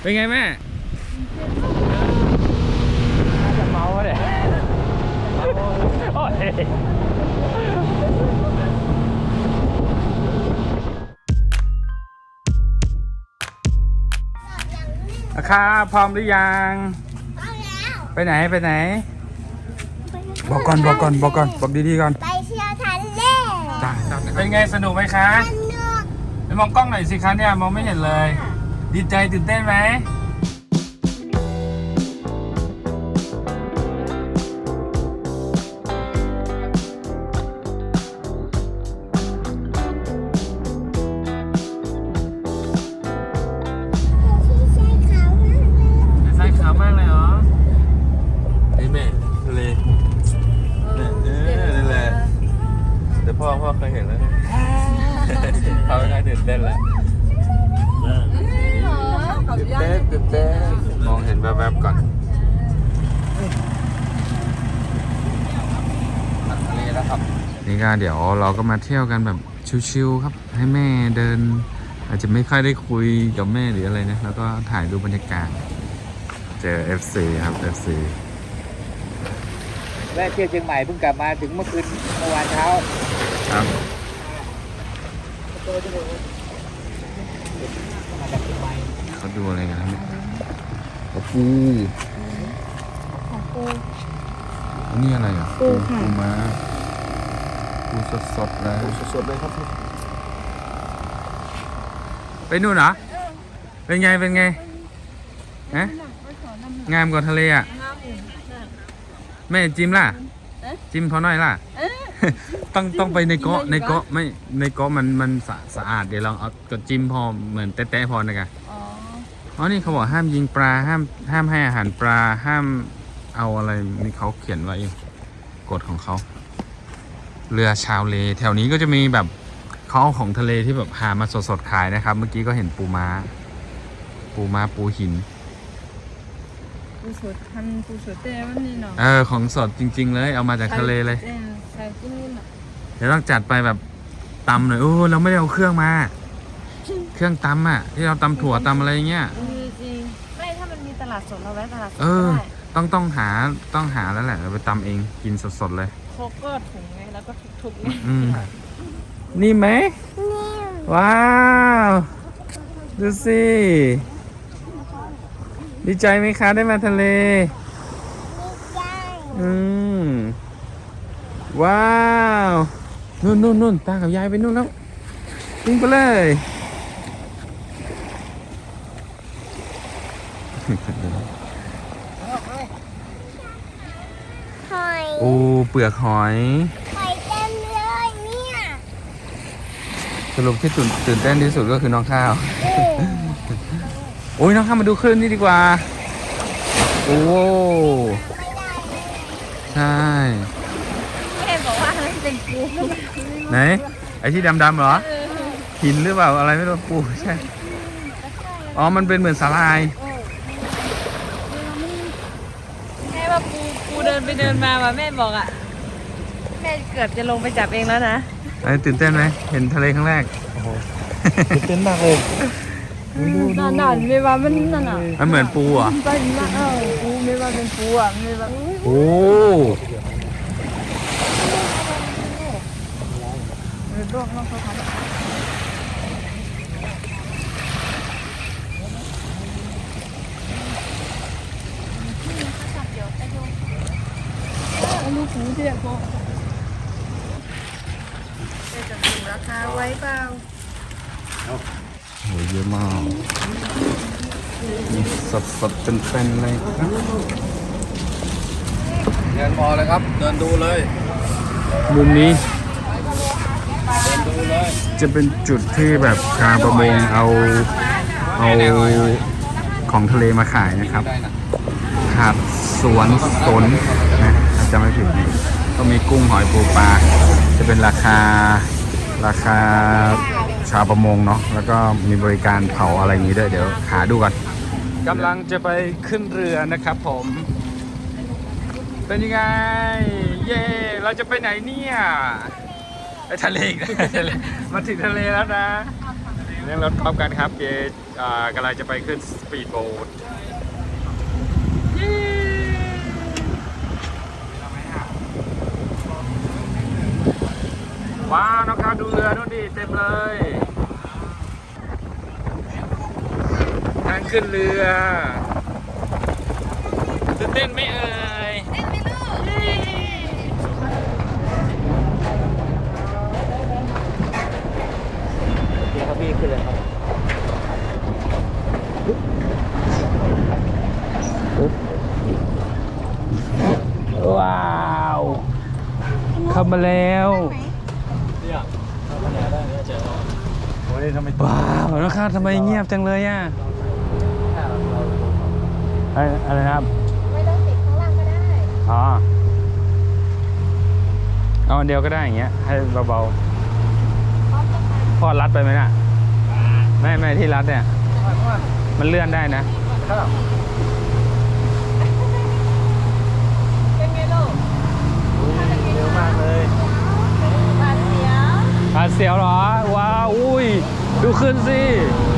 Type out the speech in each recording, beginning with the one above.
เป็นไงแม่จะเมาเลยโอ้ยอาคาพร้อมหรือยังไปไหนไปไหน บอกก่อนบอกก่อนบอกก่อนบอกดีๆก่อน ไปเที่ยวทะเลจ้าจ้าเป็นไงสนุกไหมคะสนุกไปมองกล้องหน่อยสิคะเนี่ยมองไม่เห็นเลย ดีใจตื่นเต้นไหม ก็เดี๋ยวเราก็มาเที่ยวกันแบบชิวๆครับ ให้แม่เดิน อาจจะไม่ค่อยได้คุยกับแม่หรืออะไรนะ แล้วก็ถ่ายดูบรรยากาศ เจอ FC ครับ FC แวะเที่ยวเชียงใหม่เพิ่งกลับมาถึงเมื่อคืนเมื่อวานเช้าครับเขาดูอะไรกันครับเนี่ยโอ้ปูนนี้อะไรอะปูปูม้า ปูสดๆแล้วสดๆเลยครับไปนู่นเหรอ เป็นไง เป็นไงฮะงามกว่าทะเลอะ แม่จิมล่ะ จิมเขาหน่อยล่ะ ต้องต้องไปในเกาะในเกาะไม่ในเกาะมันมันสะสะอาดเดี๋ยวเราเอากดจิ้มพอเหมือนแตะๆพอนะกะอ๋อนี่เขาบอกห้ามยิงปลาห้ามห้ามให้อาหารปลาห้ามเอาอะไรนี่เขาเขียนไว้กฎของเขา เรือชาวเล แถวนี้ก็จะมีแบบเขาเอาของทะเลที่แบบหามาสดๆขายนะครับ เมื่อกี้ก็เห็นปูม้า ปูม้าปูหิน ปูสดทันปูสดแต่วันนี้เนาะเออของสดจริง ๆ เลย เอามาจากทะเลเลย ออใส่กินนี่เนาะเดี๋ยวต้องจัดไปแบบตำหน่อยโอ้เราไม่ได้เอาเครื่องมา เครื่องตำอะ ที่เราตำถั่วตำอะไรอย่างเงี้ย มีจริงไม่ถ้ามันมีตลาดสดเราแวะตลาดสดเออก็ได้ต้องต้องหาต้องหาแล้วแหละเราไปตำเองกินสดๆเลย โคกก็ถุงไงแล้วก็ทุบๆไงอืมนี่ไหม ว้าว ดูสิ ดีใจไหมคะได้มาทะเล อืม ว้าว นู่นนู่นนู่นตากับยายไปนู่นแล้ววิ่งไปเลย หอย โอ้เปลือกหอยหอยเต็มเลยเนี่ยสรุปที่ตื่นตื่นเต้นที่สุดก็คือน้องข้าวเออโอ้ยน้องข้าวมาดูคลื่นนี่ดีกว่า โอ้ใช่แม่บอกว่านั่นเป็นปูไหนไอ้ที่ดำๆเหรอหินหรือเปล่าอะไรไม่รู้ปูใช่อ๋อมันเป็นเหมือนสาลาย แม่ ว่าปูปูเดินไปเดินมาว่ะแม่บอกอะ แม่เกือบจะลงไปจับเองแล้วนะไอ้ตื่นเต้นไหมเห็นทะเลครั้งแรกตื่นเต้นมากเลยนั่นน่ะไม่ว่ามันนั่นน่ะมันเหมือนปูเหรอะไปมาเออปูไม่ว่าเป็นปูอะไม่ว่าโอ้เออโลกโลกเขาทำ อันนี้ปูเดียวพอจะถูกราคาไว้เปล่า โหเยอะมากนี่ สดสดๆเป็นๆเลยครับเดินมอเลยครับ เดินดูเลย มุมนี้เดินดูเลยจะเป็นจุดที่แบบชาวประมงเอาเอาของทะเลมาขายนะครับได้นะหาดสวนสนนะถ้าจำไม่ผิดก็มีกุ้งหอยปูปลา จะเป็นราคาราคาชาวประมงเนาะแล้วก็มีบริการเผาอะไรอย่างนี้ด้วยเดี๋ยวหาดูก่อน กำลังจะไปขึ้นเรือนะครับผม เป็นยังไง เย่เราจะไปไหนเนี่ยไปทะเลอีกแล้วมาถึงทะเลแล้วนะเล่นรถกอล์ฟกันครับเกอ่กำลังจะไปขึ้นสปีดโบ๊ทว้าวน้องครับดูเรือนู่นดิเต็มเลยทาง ขึ้นเรือตื่นเต้นไหมเอ่ยโอเคครับพี่ขึ้นเลยครับว้าวเข้ามาแล้วโอ้ยทำไมว้าวน้องครับทำไมเงียบจังเลยอะ อะไรอะไรนะครับ ไม่ต้องติดข้างล่างก็ได้อ๋อ เอาอันเดียวก็ได้อย่างเงี้ย ให้เบาๆพอรัดไปไหมน่ะ ไม่ไม่ที่รัดเนี่ย มันเลื่อนได้นะ เป็นไงลูกเร็วมากเลยบาดเสียวอาเสียวเหรอ ว้าว อุ้ย ดูขึ้นสิข้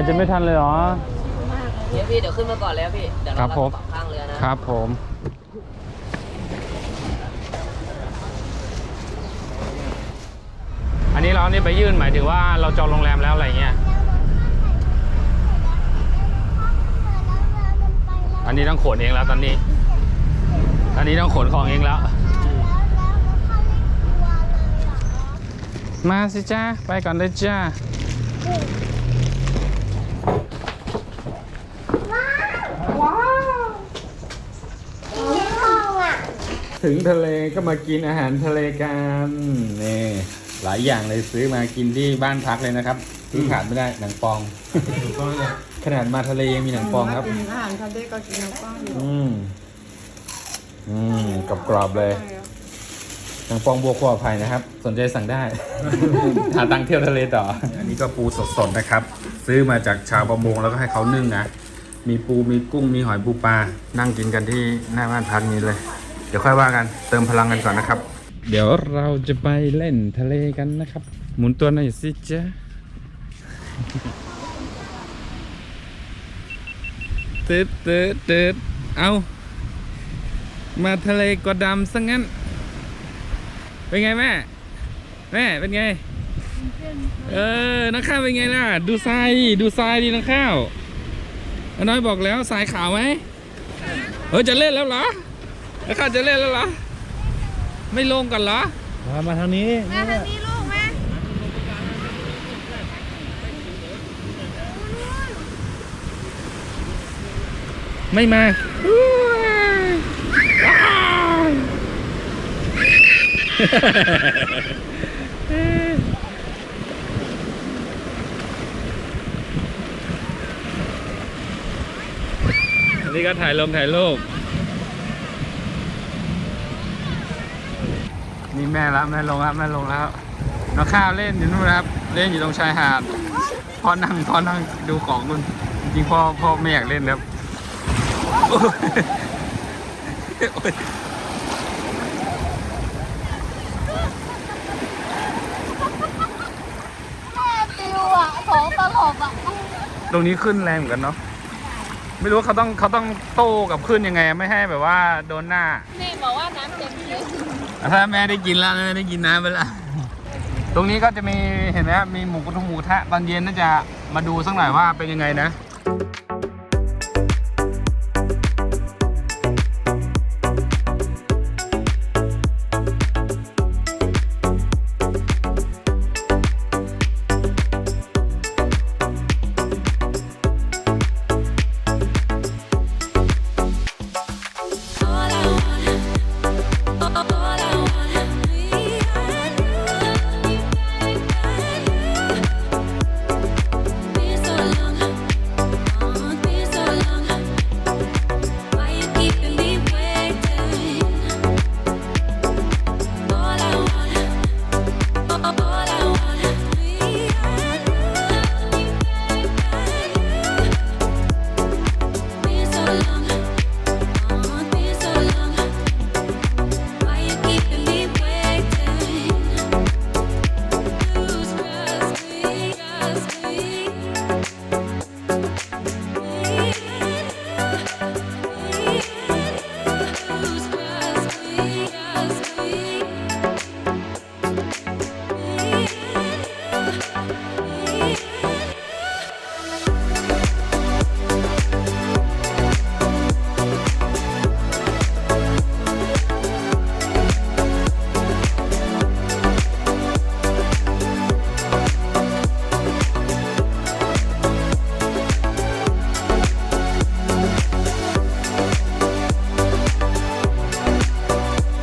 ายใจไม่ทันเลยเหรอ เดี๋ยวพี่เดี๋ยวขึ้นมาก่อนแล้วพี่ เดี๋ยวครัเราบผมกระเป๋าข้างเรือนะครับผม อันนี้เรานี่ไปยื่นหมายถึงว่าเราจองโรงแรมแล้วอะไรเงี้ย อันนี้ต้องขนเองแล้วตอนนี้ อันนี้ต้องขนของเองแล้ว มาสิจ้าไปก่อนเลยจ้าห้องอะ ถึงทะเลก็มากินอาหารทะเลกันนี่หลายอย่างเลยซื้อมากินที่บ้านพักเลยนะครับที่ขาดไม่ได้หนังปองขนาดมาทะเลยังมีหนังปองครับอาหารทะเลก็กินน้ำป้องอยู่อืมอืมกรอบๆเลยหนังปองบัวขวไผ่นะครับ สนใจสั่งได้ หาตังค์เที่ยวทะเลต่อ อันนี้ก็ปูสดๆนะครับ ซื้อมาจากชาวประมงแล้วก็ให้เขานึ่งนะมีปูมีกุ้งมีหอยปูปลานั่งกินกันที่หน้าบ้านพักนี้เลย เดี๋ยวค่อยว่ากันเติมพลังกันก่อนนะครับ เดี๋ยวเราจะไปเล่นทะเลกันนะครับ หมุนตัวหน่อยสิจ๊ะตืดตืดตืดเอามาทะเลกว่าดำซะงั้น เป็นไงแม่ แม่เป็นไง เออ นักข้าวเป็นไงล่ะ ดูทรายดิดูทรายดินักข้าวอาน้อยบอกแล้วทรายขาวไหมเออจะเล่นแล้วเหรอ นักข้าวจะเล่นแล้วเหรอ ไม่ลงกันเหรอมาทางนี้มาทางนี้ลูกมาไม่มาอันนี้ก็ถ่ายลงถ่ายรูป นี่แม่แล้วแม่ลงแล้วแม่ลงแล้วน้องข้าวเล่นอยู่นู่นนะครับ เล่นอยู่ตรงชายหาดพ่อนั่งพ่อนั่งดูของคุณจริงพ่อพ่อไม่อยากเล่นครับโอ้ยแม่ติวอะของตลกอะตรงนี้ขึ้นแรงเหมือนกันเนาะ ไม่รู้ว่าเขาต้องเขาต้องโต้กับขึ้นยังไง ไม่ให้แบบว่าโดนหน้าแม่บอกว่าน้ำเต็มเลยถ้าแม่ได้กินแล้วแม่ได้กินน้ำไปแล้วตรงนี้ก็จะมีเห็นไหมครับมีหมูกระทงหมูทะตอนเย็นน่าจะมาดูสักหน่อยว่าเป็นยังไงนะ